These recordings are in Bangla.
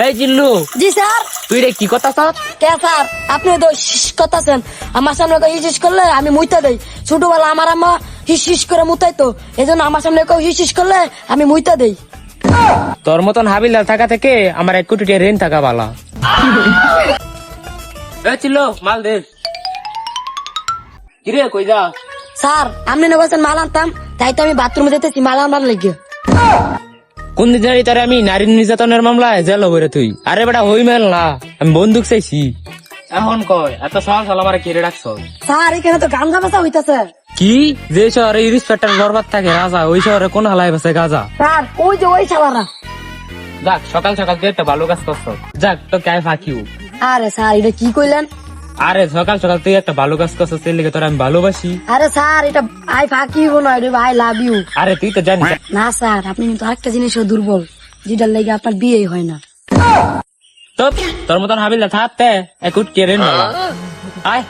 এই জিল্লু। জি স্যার। তুই রে কি কথা তোর কে স্যার? আপনি তো আমার সামনে কেউ হিস করলে আমি মুইতে দেই। ছোটবেলা আমার আম্মা হিস হিস করে মুতাইতো। এই জন্য আমার সামনে কেউ হিস হিস করলে আমি মুইতে দেই। তোর মতন হাবিলদার থাকা থেকে আমার এক কোটি ঋণ থাকা বালা এ চিল্লু মাল দে। কিরে কই যা? স্যার আপনি না মাল আনতাম তাই তো আমি বাথরুমে যেতেছি মাল আনবার লেগে। কোন দিন জানি তারে আমি নারী নির্যাতনের মামলায় জেল হবরে তুই? আরে বেটা হই মেল না। আমি বন্দুক চাইছি। এখন কয় এত সহজ হল আমার কেড়ে রাখছ স্যার এখানে তো গান গামছা হইতাছে। কি? যে শহরে ইরিসপেক্টর বরবাদ থাকে রাজা ওই শহরে কোন হালায় বসে গাজা? স্যার ওই যে ওই ছাড়ারা যাক সকাল সকাল তুই একটা ভালো কাজ করছ। যাক তো কে ফাঁকিও। আরে স্যার এটা কি কইলেন? আরে সকাল সকাল তুই একটা ভালো কাজ করছিস সেই লেগে তোর আমি ভালোবাসি। আরে স্যার এটা আই ফাঁকি না এটা আই লাভ ইউ আরে তুই তো জানিস। না স্যার আপনি কিন্তু আরেকটা জিনিসও দুর্বল যেটার লেগে আপনার বিয়ে হয় না। তো তোর মতন হাবিলদার থাকতে এক কোটি টাকা আয়।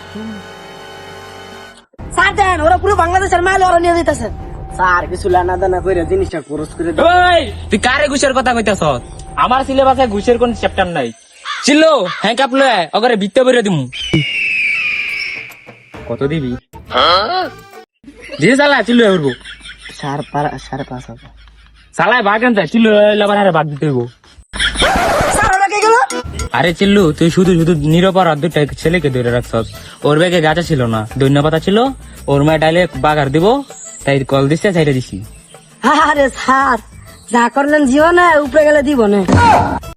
স্যার দেন ওরা পুরো বাংলাদেশের মাইল ওরা নিয়ে স্যার কিছু লানা দানা করে জিনিসটা খরচ করে তুই কারে ঘুষের কথা কইতাছ আমার সিলেবাসে ঘুষের কোন চ্যাপ্টার নাই। চিল্লো হ্যাঁ কাপলে অগরে বিত্তে দিমু। কত দিবি? দিয়ে চালা চিল্লো উঠবো সার সাড়ে পাঁচ হাজার। চালায় বাঘ আনতে চিল্লো হারে বাঘ দিতে হইবো। আরে চিল্লু তুই শুধু শুধু নিরপরাধ দুটা ছেলেকে ধরে রাখছস। ওর ব্যাগে গাছা ছিল না দৈন্য পাতা ছিল ওর মায়ের ডাইলে বাগার দিব তাই কল দিছে চাইটা দিছি। আরে স্যার যা করলেন জীবনে উপরে গেলে দিব না।